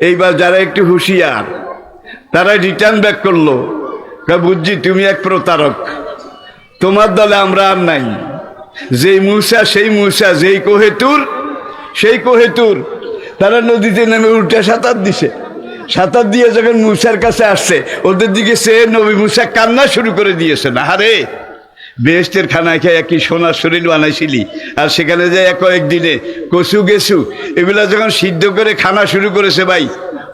এইবার যারা একটু হুঁশিয়ার, তারা রিটার্ন ব্যাক করল। বুঝছি, তুমি এক প্রতারক। তোমার দলে আমরা আর নাই। যেই মূসা, সেই মূসা, যেই কোহেতুর, সেই কোহেতুর। তারা নদীতে নেমে উল্টা সাঁতার দিছে। সাঁতার দিয়ে যখন মূসার কাছে আসছে, ওদের দিকে সে নবী মূসা কান্না শুরু করে দিয়েছে। না হারে বেহেস্তের খানায় খেয়ে কি সোনার শরীর বানাইছিলি? আর সেখানে যে কয়েকদিনে কচু গেছু, এগুলা যখন সিদ্ধ করে খানা শুরু করেছে ভাই,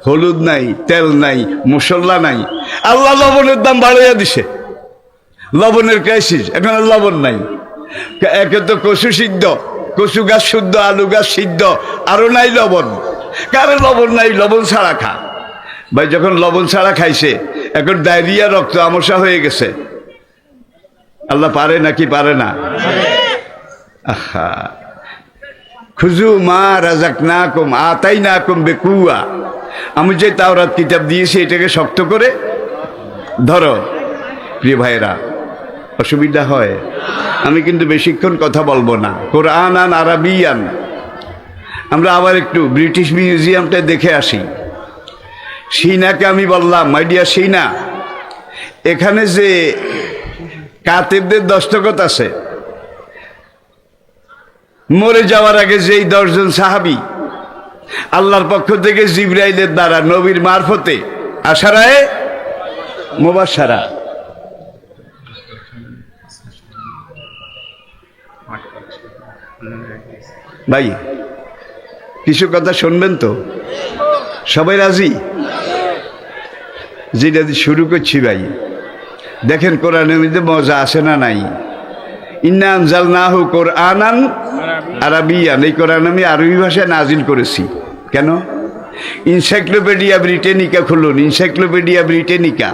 হলুদ নাই, তেল নাই, মশলা নাই, আল্লাহ লবণের দাম বাড়াইয়া দিছে। লবণের ক্রাইসিস এখন আর লবণ নাই। একে তো কচু সিদ্ধ, কচু গাছ শুদ্ধ, আলু গাছ সিদ্ধ আরও নাই লবণ। কারও লবণ নাই, লবণ ছাড়া খা। ভাই, যখন লবণ ছাড়া খাইছে, এখন ডায়রিয়া, রক্ত আমসা হয়ে গেছে। আল্লাহ পারে নাকি পারে না? খুজু মা রাজাক না কম আতাই না কম বেকুয়া। আমি যে তাওরাত কিতাব দিয়েছি, এটাকে শক্ত করে ধরো, প্রিয় ভাইরা অসুবিধা হয়। আমি কিন্তু বেশিক্ষণ কথা বলব না। কোরআন আন আরবিয়ান। আমরা আবার একটু ব্রিটিশ মিউজিয়ামটা দেখে আসি। সিনাকে আমি বললাম মাইডিয়া সিনা, এখানে যে কাতেবদের দস্তখত আছে। মরে যাওয়ার আগে যেই দশজন সাহাবি আল্লাহর পক্ষ থেকে জিব্রাইলের দ্বারা নবীর মারফতে আশারায় মোবাসারা ভাই, কিছু কথা শুনবেন তো? সবাই রাজি? যেটা শুরু করছি ভাই। দেখেন কোরআনের মধ্যে মজা আছে না নাই? ইন্না আনজাল না হু কোরআনান আরবিয়ান। এই কোরআন আমি আরবি ভাষায় নাজিল করেছি। কেন? ইনসাইক্লোপিডিয়া ব্রিটেনিকা খুলুন। ইনসাইক্লোপিডিয়া ব্রিটেনিকা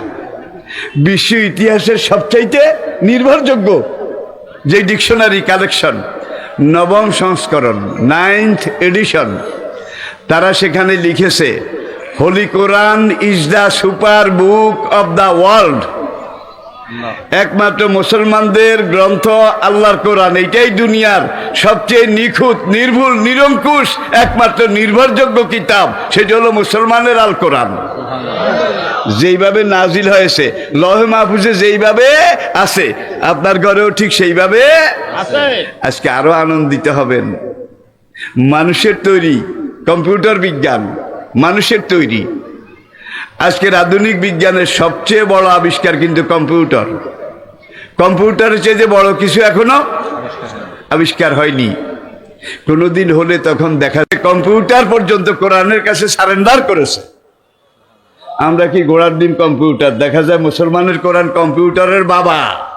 বিশ্ব ইতিহাসের সবচাইতে নির্ভরযোগ্য যে ডিকশনারি কালেকশন, নবম সংস্করণ, নাইন্থ এডিশন। তারা সেখানে লিখেছে, holy Quran is the super book of the world. একমাত্র মুসলমানদের গ্রন্থ আল্লাহর কোরআন, এইটাই দুনিয়ার সবচেয়ে নিখুঁত, নির্ভুল, নিরঙ্কুশ, একমাত্র নির্ভরযোগ্য কিতাব, সেটি হলো মুসলমানের আল কোরআন যেইভাবে নাজিল হয়েছে, লহে মাহফুজে যেইভাবে আছে, আপনার ঘরেও ঠিক সেইভাবে আজকে আরও আনন্দিত হবেন। মানুষের তৈরি, কম্পিউটার বিজ্ঞান, মানুষের তৈরি। আজকের আধুনিক বিজ্ঞানের সবচেয়ে বড় আবিষ্কার কিন্তু কম্পিউটার। কম্পিউটারের চেয়ে যে বড় কিছু এখনও আবিষ্কার হয়নি। কোনোদিন হলে তখন দেখা যায় কম্পিউটার পর্যন্ত কোরআনের কাছে সারেন্ডার করেছে। আমরা কি গোড়ার দিন কম্পিউটার? দেখা যায় মুসলমানের কোরআন কম্পিউটারের বাবা।